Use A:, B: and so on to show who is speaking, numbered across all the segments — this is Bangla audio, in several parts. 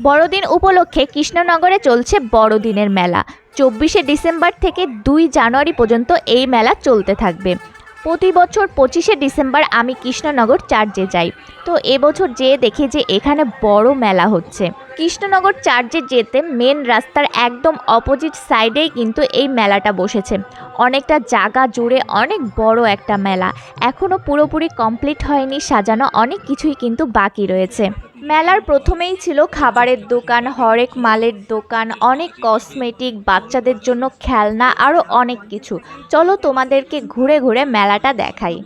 A: বড়দিন উপলক্ষে কৃষ্ণনগরে চলছে বড়দিনের মেলা। চব্বিশে ডিসেম্বর থেকে দুই জানুয়ারি পর্যন্ত এই মেলা চলতে থাকবে। প্রতি বছর পঁচিশে ডিসেম্বর আমি কৃষ্ণনগর চার্চে যাই। তো এবছর যেয়ে দেখি যে এখানে বড় মেলা হচ্ছে। কৃষ্ণনগর চার্চে যেতে মেন রাস্তার একদম অপোজিট সাইডেই কিন্তু এই মেলাটা বসেছে। অনেকটা জায়গা জুড়ে অনেক বড় একটা মেলা। এখনও পুরোপুরি কমপ্লিট হয়নি, সাজানো অনেক কিছুই কিন্তু বাকি রয়েছে। মেলার প্রথমেই ছিল খাবারের দোকান হরেক মালের দোকান অনেক কসমেটিক বাচ্চাদের জন্য খেলনা আরও অনেক কিছু চলো তোমাদেরকে ঘুরে ঘুরে মেলাটা দেখাই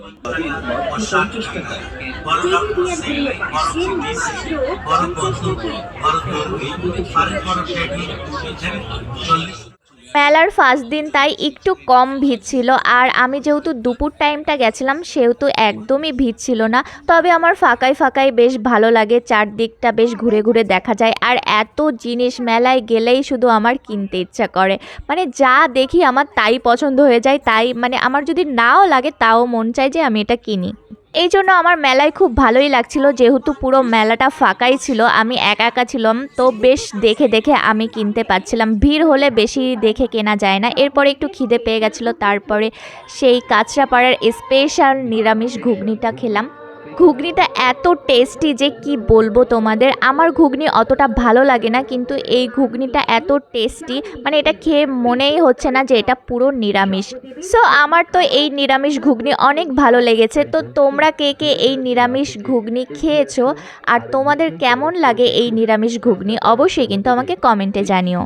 A: মেলার ফার্স্ট দিন তাই একটু কম ভিড় ছিল। আর আমি যেহেতু দুপুর টাইমটা গেছিলাম, সেহেতু একদমই ভিড় ছিল না। তবে আমার ফাঁকায় ফাঁকায় বেশ ভালো লাগে, চারদিকটা বেশ ঘুরে ঘুরে দেখা যায়। আর এত জিনিস মেলায় গেলেই শুধু আমার কিনতে ইচ্ছা করে। মানে যা দেখি আমার তাই পছন্দ হয়ে যায়, তাই মানে আমার যদি নাও লাগে, তাও মন চায় যে আমি এটা কিনি। এই জন্য আমার মেলায় খুব ভালোই লাগছিল, যেহেতু পুরো মেলাটা ফাঁকাই ছিল, আমি একা একা ছিলাম, তো বেশ দেখে দেখে আমি কিনতে পারছিলাম ভিড় হলে বেশি দেখে কেনা যায় না, এরপরে একটু খিদে পেয়ে গেছিল, তারপরে সেই কাঁচরাপাড়ার স্পেশাল নিরামিষ ঘুগনিটা খেলাম। ঘুগনিটা এত টেস্টি যে কি বলব তোমাদের? আমার ঘুগনি অতটা ভালো লাগে না, কিন্তু এই ঘুগনিটা এত টেস্টি মানে এটা খেয়ে মনেই হচ্ছে না যে এটা পুরো নিরামিষ। সো আমার তো এই নিরামিষ ঘুগনি অনেক ভালো লেগেছে। তো তোমরা কে কে এই নিরামিষ ঘুগনি খেয়েছো? আর তোমাদের কেমন লাগে এই নিরামিষ ঘুগনি? অবশ্যই কিন্তু আমাকে কমেন্টে জানিও।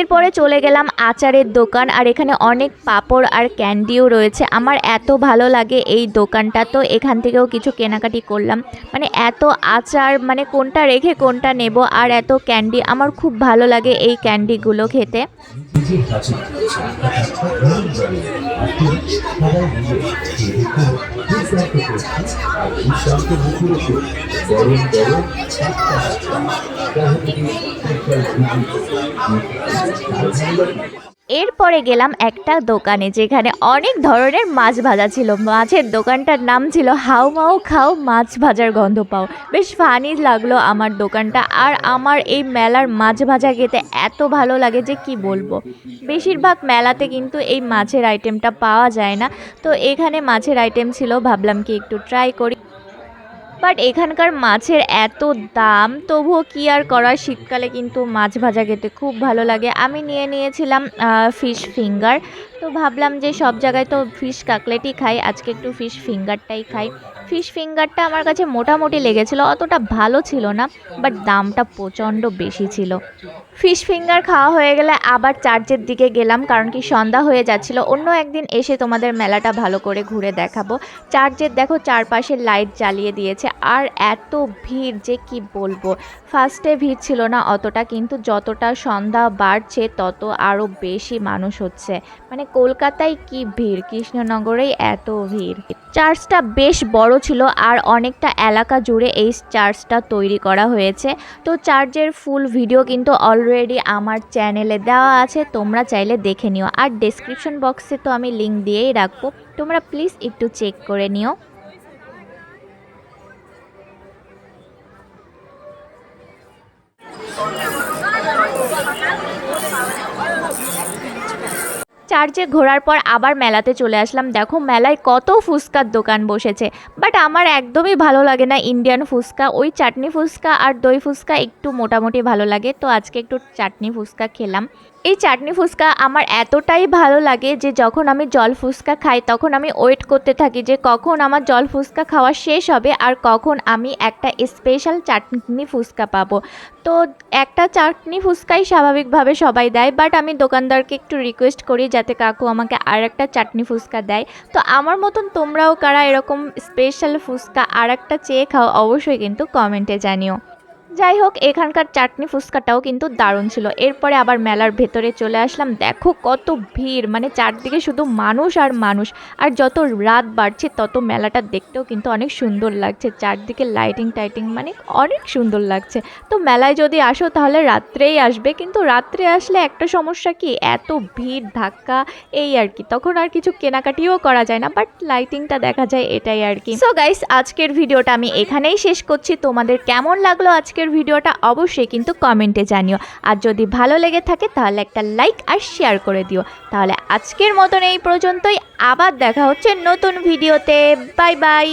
A: এরপরে চলে গেলাম আচারের দোকান, আর এখানে অনেক পাঁপড় আর ক্যান্ডিও রয়েছে। আমার এত ভালো লাগে এই দোকানটা, তো এখান থেকেও কিছু কেনাকাটি করলাম। মানে এত আচার মানে কোনটা রেখে কোনটা নেব আর এত ক্যান্ডি, আমার খুব ভালো লাগে এই ক্যান্ডিগুলো খেতে। এরপরে গেলাম একটা দোকানে যেখানে অনেক ধরনের মাছ ভাজা ছিল। মাছের দোকানটার নাম ছিল হাউ মাউ খাও মাছ ভাজার গন্ধ পাও। বেশ ফানি লাগল আমার দোকানটা আর আমার এই মেলার মাছ ভাজা খেতে এত ভালো লাগে যে কি বলব। বেশিরভাগ মেলাতে কিন্তু এই মাছের আইটেমটা পাওয়া যায় না। তো এখানে মাছের আইটেম ছিল, ভাবলাম কি একটু ট্রাই করি। বাট এখানকার মাছের এত দাম, তবুও কি আর করা শীতকালে কিন্তু মাছ ভাজা খেতে খুব ভালো লাগে। আমি নিয়ে নিয়েছিলাম ফিশ ফিঙ্গার তো ভাবলাম যে সব জায়গায় তো ফিশ কাকলেটই খাই। আজকে একটু ফিশ ফিঙ্গারটাই খাই। ফিশ ফিঙ্গারটা আমার কাছে মোটামুটি লেগেছিলো, অতটা ভালো ছিল না বাট দামটা প্রচণ্ড বেশি ছিল। ফিশ ফিঙ্গার খাওয়া হয়ে গেলে আবার চার্চের দিকে গেলাম, কারণ কি সন্ধ্যা হয়ে যাচ্ছিল, অন্য একদিন এসে তোমাদের মেলাটা ভালো করে ঘুরে দেখাবো। চার্চের দেখো চারপাশে লাইট জ্বালিয়ে দিয়েছে, আর এত ভিড় যে কি বলব ফার্স্টে ভিড় ছিল না অতটা, কিন্তু যতটা সন্ধ্যা বাড়ছে, তত আরও বেশি মানুষ হচ্ছে। মানে কলকাতায় কি ভিড়, কৃষ্ণনগরেই এত ভিড়। চার্চটা বেশ বড় ছিল আর অনেকটা এলাকা জুড়ে এই চার্চটা তৈরি করা হয়েছে। তো চার্চের ফুল ভিডিও কিন্তু অলরেডি আমার চ্যানেলে দেওয়া আছে, তোমরা চাইলে দেখে নিও। আর ডেসক্রিপশন বক্সে তো আমি লিঙ্ক দিয়েই রাখব। তোমরা প্লিজ একটু চেক করে নিও। চার্চে ঘোরার পর আবার মেলাতে চলে আসলাম, দেখো মেলায় কত ফুচকার দোকান বসেছে। বাট আমার একদমই ভালো লাগে না ইন্ডিয়ান ফুচকা। ওই চাটনি ফুচকা আর দই ফুচকা একটু মোটামুটি ভালো লাগে। তো আজকে একটু চাটনি ফুচকা খেলাম। এই চাটনি ফুচকা আমার এতটাই ভালো লাগে যে যখন আমি জল ফুচকা খাই, তখন আমি ওয়েট করতে থাকি যে কখন আমার জল ফুচকা খাওয়া শেষ হবে আর কখন আমি একটা স্পেশাল চাটনি ফুচকা পাবো। তো একটা চাটনি ফুচকাই স্বাভাবিকভাবে সবাই দেয় বাট আমি দোকানদারকে একটু রিকোয়েস্ট করি যাতে কাকু আমাকে আর একটা চাটনি ফুচকা দেয়। তো আমার মতন তোমরাও কারা এরকম স্পেশাল ফুচকা আর একটা চেয়ে খাও, অবশ্যই কিন্তু কমেন্টে জানিও। যাই হোক, এখানকার চাটনি ফুচকাটাও কিন্তু দারুণ ছিল। এরপরে আবার মেলার ভেতরে চলে আসলাম। দেখো কত ভিড় মানে চারদিকে শুধু মানুষ আর মানুষ। আর যত রাত বাড়ছে, তত মেলাটা দেখতেও কিন্তু অনেক সুন্দর লাগছে। চারদিকে লাইটিং টাইটিং মানে অনেক সুন্দর লাগছে। তো মেলায় যদি আসো, তাহলে রাত্রেই আসবে। কিন্তু রাত্রে আসলে একটা সমস্যা কি? এত ভিড়, ধাক্কা, এই আর কি। তখন আর কিছু কেনাকাটিও করা যায় না বাট লাইটিংটা দেখা যায়, এটাই আর কি। সো গাইস আজকের ভিডিওটা আমি এখানেই শেষ করছি। তোমাদের কেমন লাগল আজকের আজকের ভিডিওটা অবশ্যই কিন্তু কমেন্টে জানিও। আর যদি ভালো লেগে থাকে, তাহলে একটা লাইক আর শেয়ার করে দিও। তাহলে আজকের মতন এই পর্যন্তই। আবার দেখা হচ্ছে নতুন ভিডিওতে। Bye bye.